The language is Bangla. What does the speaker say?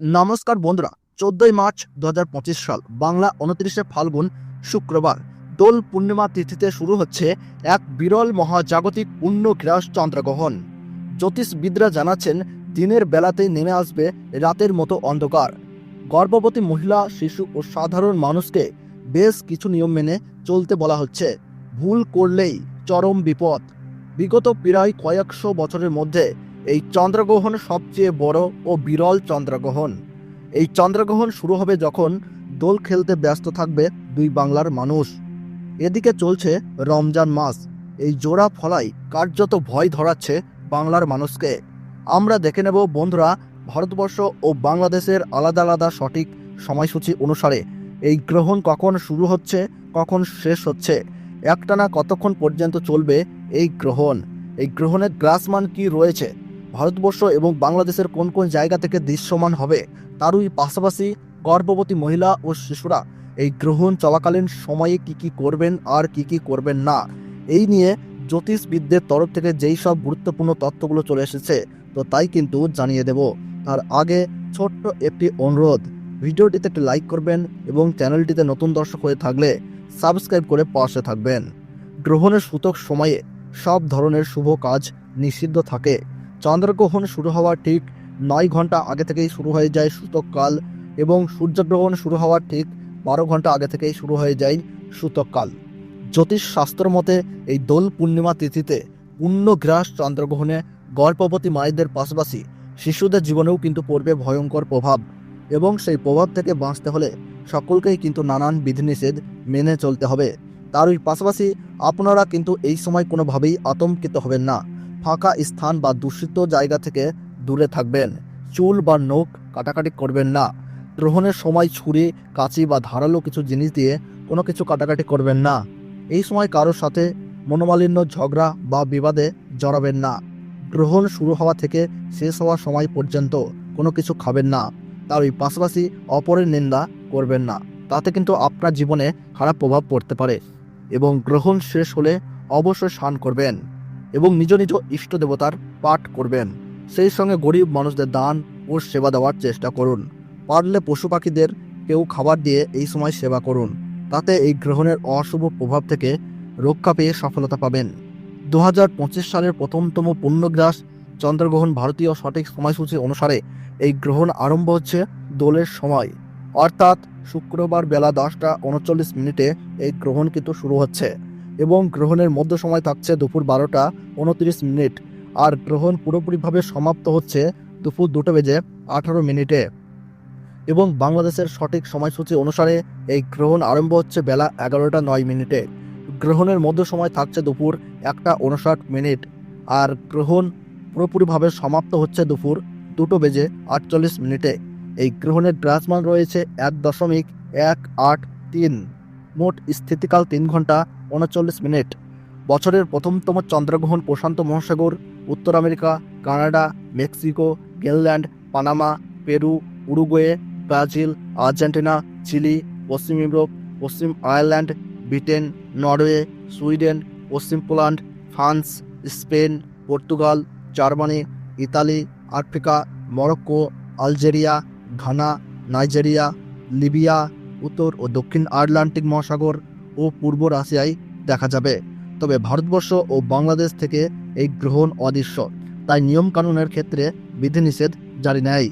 নমস্কার বন্ধুরা, চোদ্দই মার্চ দু হাজার পঁচিশ সাল, বাংলা উনত্রিশে ফাল্গুন শুক্রবার। দোল পূর্ণিমা তিথিতে শুরু হচ্ছে এক বিরল মহাজাগতিক পূর্ণ গ্রাস চন্দ্রগ্রহণ। জ্যোতিষবিদরা জানাচ্ছেন, দিনের বেলাতেই নেমে আসবে রাতের মতো অন্ধকার। গর্ভবতী মহিলা, শিশু ও সাধারণ মানুষকে বেশ কিছু নিয়ম মেনে চলতে বলা হচ্ছে। ভুল করলেই চরম বিপদ। বিগত প্রায় কয়েকশো বছরের মধ্যে এই চন্দ্রগ্রহণ সবচেয়ে বড় ও বিরল চন্দ্রগ্রহণ। এই চন্দ্রগ্রহণ শুরু হবে যখন দোল খেলতে ব্যস্ত থাকবে দুই বাংলার মানুষ। এদিকে চলছে রমজান মাস। এই জোড়া ফলাই কার্যত ভয় ধরাচ্ছে বাংলার মানুষকে। আমরা দেখে নেব বন্ধুরা, ভারতবর্ষ ও বাংলাদেশের আলাদা আলাদা সঠিক সময়সূচি অনুসারে এই গ্রহণ কখন শুরু হচ্ছে, কখন শেষ হচ্ছে, একটানা কতক্ষণ পর্যন্ত চলবে এই গ্রহণ? এই গ্রহণের গ্রাসমান কি রয়েছে? ভারতবর্ষ এবং বাংলাদেশের কোন কোন জায়গা থেকে দৃশ্যমান হবে, তারই পাশাপাশি গর্ভবতী মহিলা ও শিশুরা এই গ্রহণ চলাকালীন সময়ে কি কি করবেন আর কি কি করবেন না, এই নিয়ে জ্যোতিষবিদদের তরফ থেকে যেই সব গুরুত্বপূর্ণ তথ্যগুলো চলে এসেছে, তো তাই কিন্তু জানিয়ে দেব। তার আগে ছোট্ট একটি অনুরোধ, ভিডিওটিতে একটি লাইক করবেন এবং চ্যানেলটিতে নতুন দর্শক হয়ে থাকলে সাবস্ক্রাইব করে পাশে থাকবেন। গ্রহণের সূতক সময়ে সব ধরনের শুভ কাজ নিষিদ্ধ থাকে। চন্দ্রগ্রহণ শুরু হওয়ার ঠিক নয় ঘণ্টা আগে থেকেই শুরু হয়ে যায় সূতককাল এবং সূর্যগ্রহণ শুরু হওয়ার ঠিক বারো ঘণ্টা আগে থেকেই শুরু হয়ে যায় সূতককাল জ্যোতিষ শাস্ত্র মতে এই দোল পূর্ণিমা তিথিতে পূর্ণগ্রাস চন্দ্রগ্রহণে গর্ভবতী মায়েদের পাশাপাশি শিশুদের জীবনেও কিন্তু পড়বে ভয়ঙ্কর প্রভাব এবং সেই প্রভাব থেকে বাঁচতে হলে সকলকেই কিন্তু নানান বিধিনিষেধ মেনে চলতে হবে। তারই পাশাপাশি আপনারা কিন্তু এই সময় কোনোভাবেই আতঙ্কিত হবেন না। ফাঁকা স্থান বা দূষিত জায়গা থেকে দূরে থাকবেন। চুল বা নখ কাটাকাটি করবেন না। গ্রহণের সময় ছুরি, কাঁচি বা ধারালো কিছু জিনিস দিয়ে কোনো কিছু কাটাকাটি করবেন না। এই সময় কারোর সাথে মনোমালিন্য, ঝগড়া বা বিবাদে জড়াবেন না। গ্রহণ শুরু হওয়া থেকে শেষ হওয়ার সময় পর্যন্ত কোনো কিছু খাবেন না। তার ওই পাশাপাশি অপরের নিন্দা করবেন না। তাতে কিন্তু আপনার জীবনে খারাপ প্রভাব পড়তে পারে এবং গ্রহণ শেষ হলে অবশ্যই স্নান করবেন। এবং নিজ নিজ ইষ্ট দেবতার পাঠ করবেন। সেই সঙ্গে গরিব মানুষদের দান ও সেবা দেওয়ার চেষ্টা করুন। পারলে পশু পাখিদের কেউ খাবার দিয়ে এই সময় সেবা করুন। তাতে এই গ্রহণের অশুভ প্রভাব থেকে রক্ষা পেয়ে সফলতা পাবেন। দু হাজার পঁচিশ সালের প্রথমতম পূর্ণগ্রাস চন্দ্রগ্রহণ ভারতীয় সঠিক সময়সূচি অনুসারে এই গ্রহণ আরম্ভ হচ্ছে দোলের সময়। অর্থাৎ শুক্রবার বেলা দশটা উনচল্লিশ মিনিটে এই গ্রহণ কিন্তু শুরু হচ্ছে। এবং গ্রহণের মধ্য সময় থাকছে দুপুর বারোটা উনত্রিশ মিনিট। আর গ্রহণ পুরোপুরিভাবে সমাপ্ত হচ্ছে দুপুর দুটো বেজে আঠারো মিনিটে। এবং বাংলাদেশের সঠিক সময়সূচি অনুসারে এই গ্রহণ আরম্ভ হচ্ছে বেলা এগারোটা নয় মিনিটে। গ্রহণের মধ্য সময় থাকছে দুপুর একটা উনষাট মিনিট। আর গ্রহণ পুরোপুরিভাবে সমাপ্ত হচ্ছে দুপুর দুটো বেজে আটচল্লিশ মিনিটে। এই গ্রহণের গ্রাসমান রয়েছে এক দশমিক এক আট তিন। মোট স্থিতিকাল তিন ঘণ্টা উনচল্লিশ মিনিট। বছরের প্রথমতম চন্দ্রগ্রহণ প্রশান্ত মহাসাগর, উত্তর America, Canada, Mexico, Greenland, Panama, Peru, Uruguay, Brazil, Argentina, Chile, পশ্চিম ইউরোপ, পশ্চিম আয়ারল্যান্ড, ব্রিটেন, নরওয়ে, সুইডেন, পশ্চিম Poland, France, Spain, Portugal, Germany, Italy, Africa, Morocco, Algeria, Ghana, Nigeria, Libya, উত্তর ও দক্ষিণ আটলান্টিক মহাসাগর ও পূর্ব রাশিয়ায় দেখা যাবে। তবে ভারতবর্ষ ও বাংলাদেশ থেকে এই গ্রহণ অদৃশ্য তাই নিয়মকানুনের ক্ষেত্রে বিধিনিষেধ জারি নেয়।